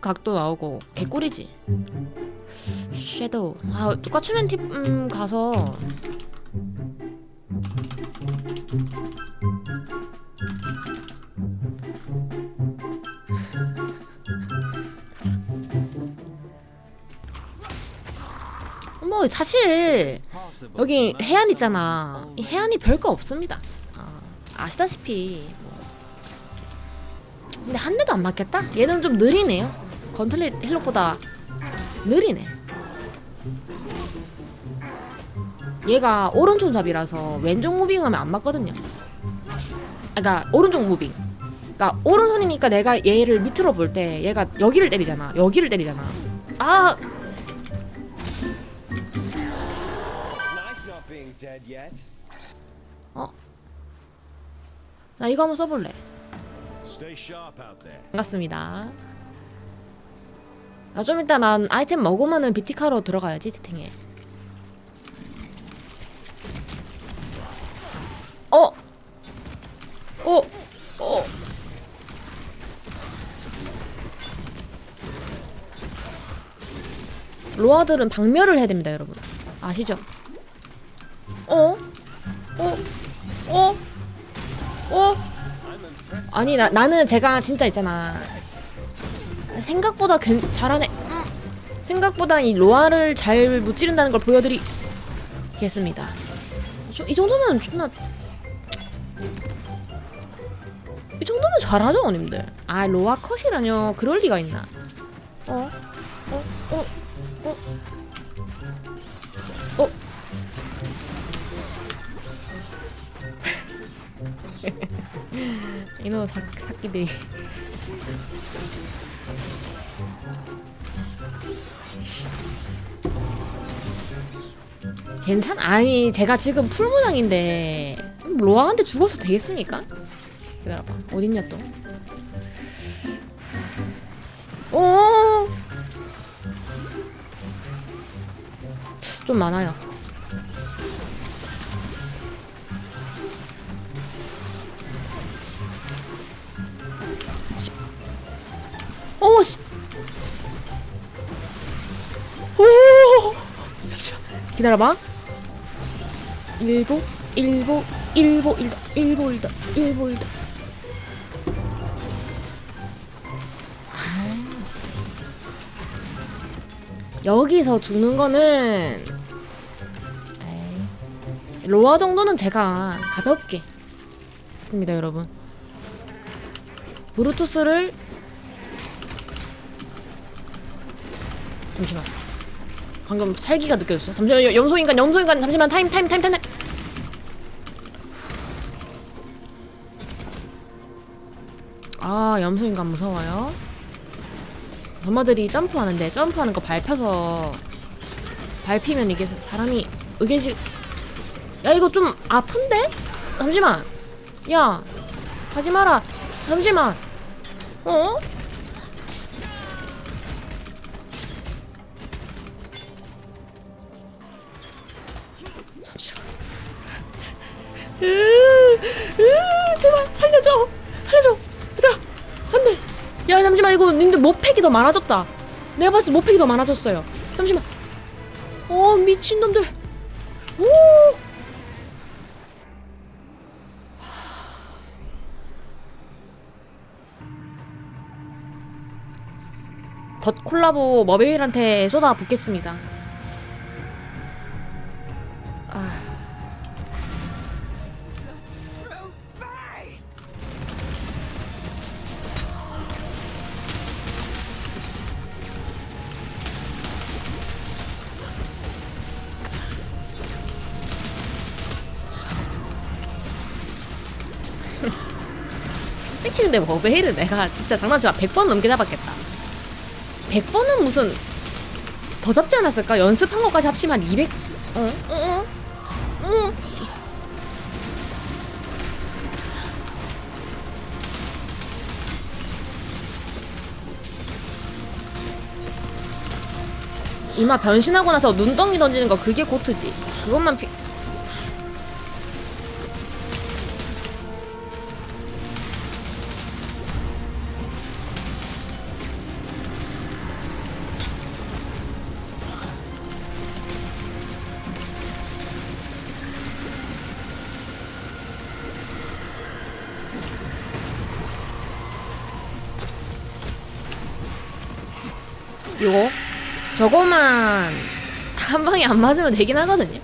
각도 나오고 개꿀이지. 섀도우. 아, 똑같으면 팁 음, 가서 뭐 사실 여기 해안 있잖아. 이 해안이 별거 없습니다. 아, 아시다시피 뭐. 근데 한 대도 안 맞겠다? 얘는 좀 느리네요. 건틀릿 힐록보다 느리네. 얘가 오른손잡이라서 왼쪽 무빙하면 안 맞거든요. 아, 그러니까 오른쪽 무빙. 그러니까 오른손이니까 내가 얘를 밑으로 볼 때 얘가 여기를 때리잖아. 여기를 때리잖아. 아, yet. 나 이거 한번 써볼래. 반갑습니다. 나 좀 이따 난 아이템 먹으면은 비티카로 들어가야지 채팅에. 어, 어, 어. 로아들은 박멸을 해야 됩니다, 여러분. 아시죠? 어? 어? 어? 어? 아니 나 나는 제가 진짜 있잖아. 생각보다 괜, 잘하네. 음. 생각보다 이 로아를 잘 무찌른다는 걸 보여드리겠습니다. 저, 이 정도면 존나 이 정도면 잘하죠, 님들. 아 로아 컷이라뇨. 그럴 리가 있나? 어? 어? 어? 어? 어? 이놈 사, 새끼들이 괜찮 아니 제가 지금 풀무장인데 로아한테 죽어서 되겠습니까? 기다려봐 어딨냐 또 오! 좀 많아요 오 씨. 오. 잠시만. 기다려봐. 일보, 일보, 일보, 일다, 일보, 일다, 일보, 일다. 아. 여기서 죽는 거는 로아 정도는 제가 가볍게 했습니다, 여러분. 브루투스를 잠시만. 방금 살기가 느껴졌어. 잠시만, 요- 염소인간, 염소인간, 잠시만, 타임, 타임, 타임, 타임. 아, 염소인간 무서워요. 엄마들이 점프하는데 점프하는 거 밟혀서 밟히면 이게 사람이 의견식. 야, 이거 좀 아픈데? 잠시만. 야, 하지 마라. 잠시만. 어? 잠시만. 으, 으, 제발 살려줘, 살려줘, 잠시만 이거 님들 모팩이 더 많아졌다. 내가 봤을 때 모팩이 더 많아졌어요. 잠시만. 어 미친 놈들. 오. 덧 콜라보 머베일한테 쏟아 붓겠습니다. 솔직히 근데 머베일은 내가 진짜 장난치면 100번 넘게 잡았겠다. 100번은 무슨 더 잡지 않았을까? 연습한 것까지 합치면 한 200... 어? 어? 어? 어? 이마 변신하고 나서 눈덩이 던지는 거 그게 고트지. 그것만 피... 요거 저거만 한 방에 안 맞으면 되긴 하거든요.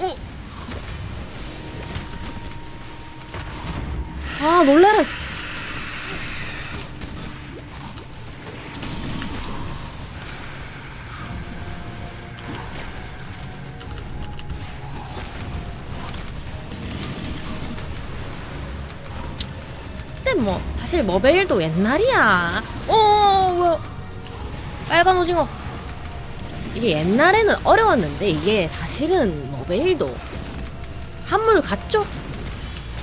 어. 아 놀래라. 사실 머베일도 옛날이야. 어, 뭐야? 빨간 오징어. 이게 옛날에는 어려웠는데 이게 사실은 머베일도 한물 같죠?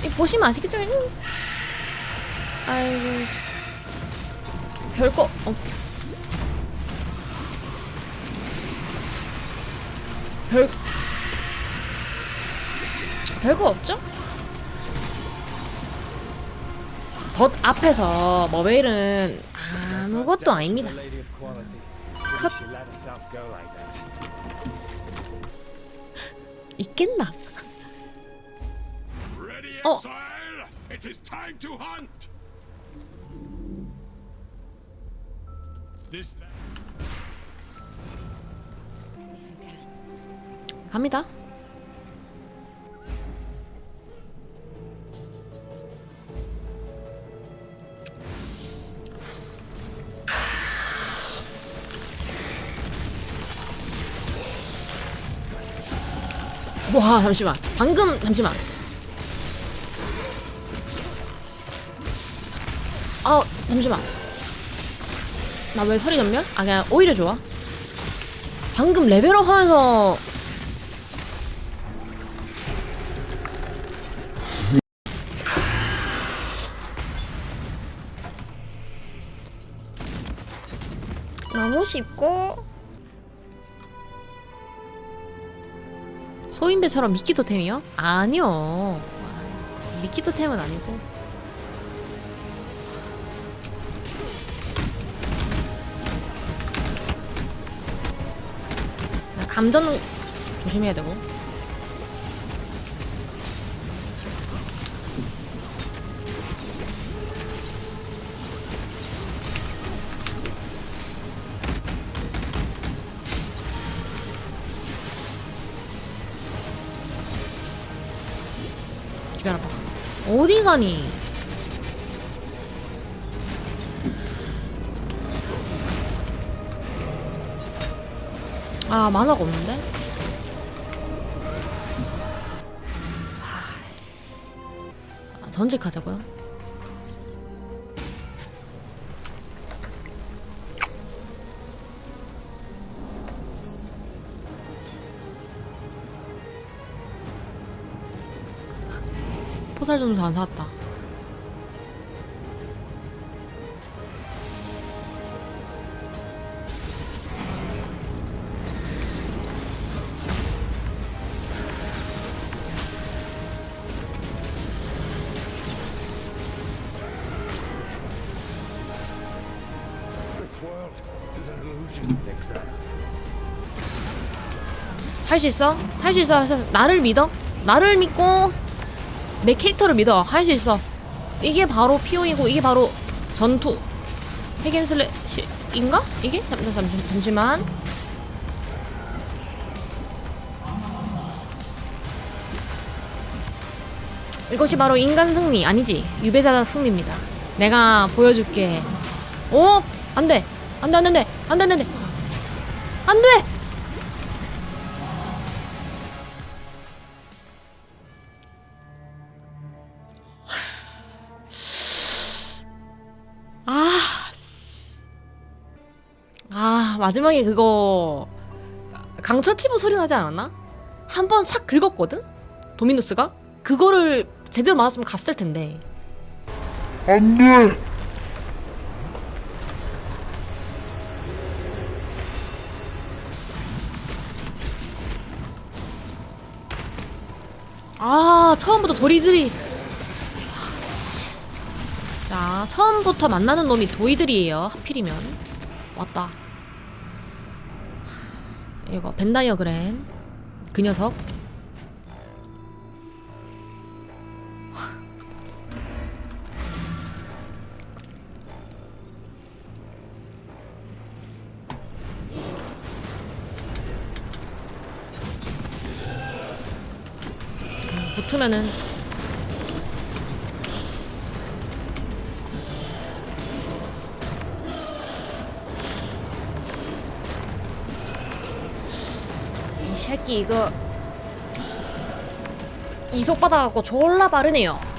이 보시면 아시겠죠? 음. 아이고 별거 어. 별 별거 없죠? 덧 앞에서 머베일은 아무것도 아닙니다. 있겠나? Oh. This 갑니다. 와 잠시만. 방금 잠시만. 아 잠시만. 나 왜 서리 전멸? 아 그냥 오히려 좋아. 방금 레벨업 하면서 너무 쉽고 소인배처럼 미끼도 템이요? 아니요. 미끼도 템은 아니고. 감전 조심해야 되고 어디 가니 아 만화가 없는데? 아, 전직하자고요? 포살 점수 안 샀다. 할 수 있어? 할 수 있어. 할 수 있어. 나를 믿어. 나를 믿고 내 캐릭터를 믿어. 할 수 있어. 이게 바로 피오이고 이게 바로 전투 핵앤슬래시인가? 이게? 잠, 잠, 잠, 잠시만. 이것이 바로 인간 승리 아니지 유배자 승리입니다. 내가 보여줄게. 오, 안 돼, 안 돼, 안 돼, 안 돼, 안 돼, 안 돼, 안 돼. 마지막에 그거 강철 피부 소리 나지 않았나? 한 번 싹 긁었거든? 도미누스가? 그거를 제대로 맞았으면 갔을 텐데. 안 돼. 아, 처음부터 도리들이. 자, 처음부터 만나는 놈이 도이들이에요. 하필이면. 왔다. 이거 벤다이어그램. 그 녀석. 음, 붙으면은 새끼 이거 이속 받아갖고 졸라 빠르네요.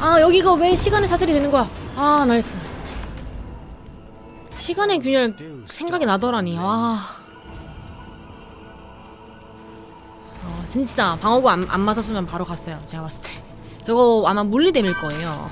아 여기가 왜 시간의 사슬이 되는 거야? 아 나이스. 시간의 균열 생각이 나더라니. 와. 어, 진짜 방어구 안, 안 맞았으면 바로 갔어요. 제가 봤을 때. 저거 아마 물리댐일 거예요.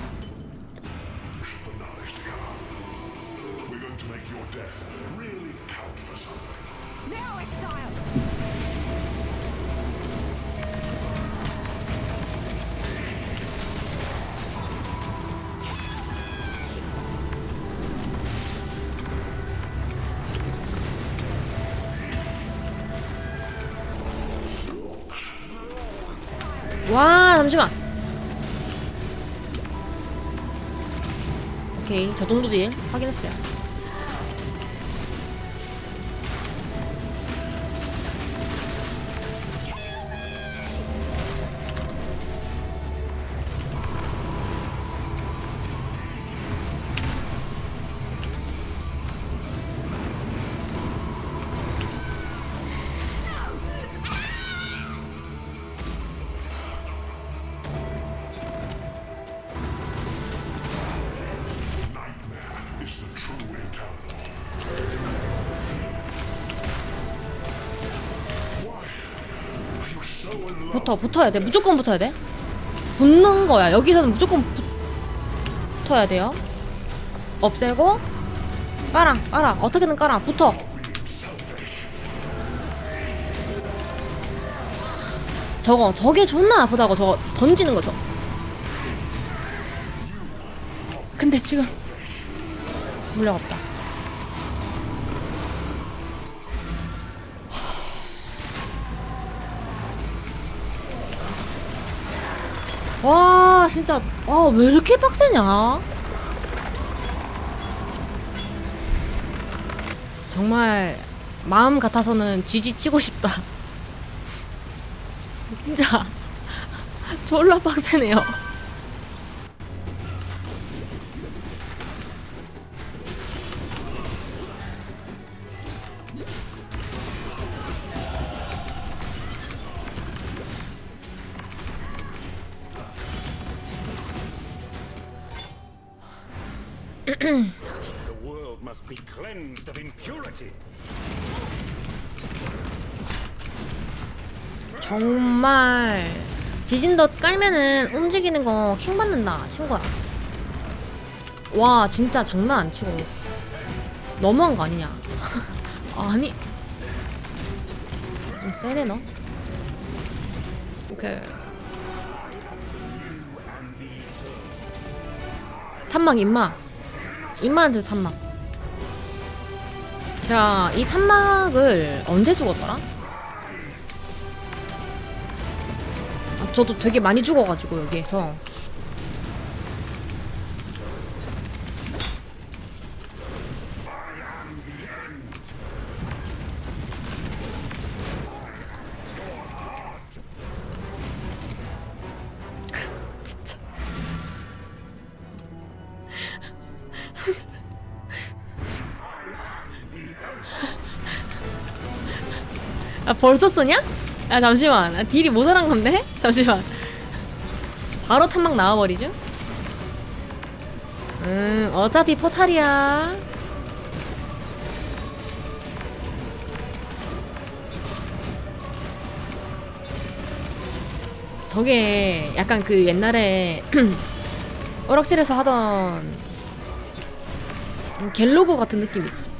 오케이 저 정도 딜 확인했어요. 붙어 붙어야 돼. 무조건 붙어야 돼. 붙는 거야. 여기서는 무조건 붙, 붙어야 돼요. 없애고. 깔아 깔아. 어떻게든 깔아. 붙어. 저거 저게 존나 아프다고 저거 던지는 거죠. 근데 지금 물량 없다 와 진짜. 와왜 이렇게 빡세냐? 정말 마음 같아서는 쥐지 치고 싶다. 진짜. 졸라 빡세네요 The world must be cleansed of impurity. 정말 지진덧 깔면은 움직이는 거 킹 받는다 친구야. 와 진짜 장난 안 치고. 너무한 거 아니냐? 아니. 좀 세네 너? 오케이. 탄막 입막 입막한테 탄막 자 이 탄막을 언제 죽었더라? 아, 저도 되게 많이 죽어가지고 여기에서 아 벌써 쓰냐? 야 잠시만 아, 딜이 모자란 건데? 잠시만 바로 탐막 나와버리죠? 음 어차피 포탈이야 저게 약간 그 옛날에 오락실에서 하던 갤로그 같은 느낌이지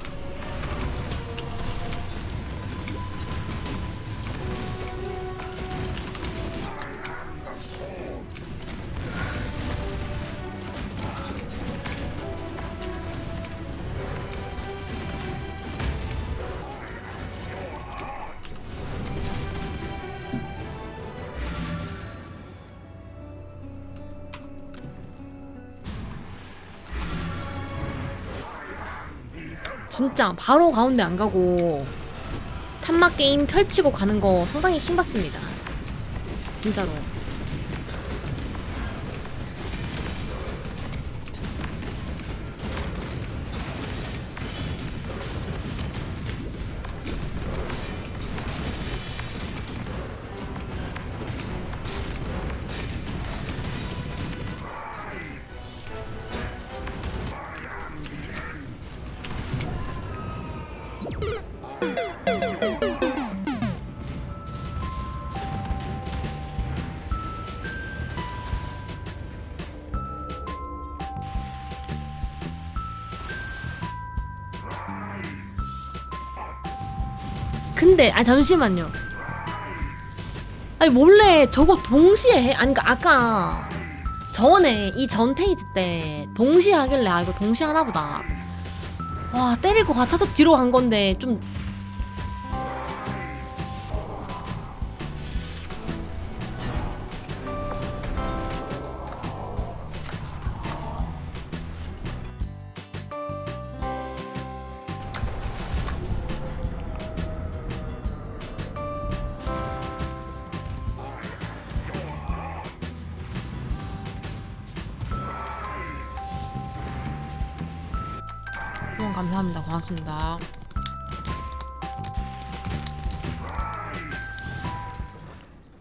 진짜 바로 가운데 안 가고 탄막 게임 펼치고 가는 거 상당히 힘받습니다. 진짜로. 근데 아 잠시만요. 아니 몰래 저거 동시에 해? 아니 그러니까 아까 전에 이 전 페이지 때 동시에 하길래 아 이거 동시에 하나 보다. 와 때릴 것 같아서 뒤로 간 건데 좀 감사합니다. 고맙습니다.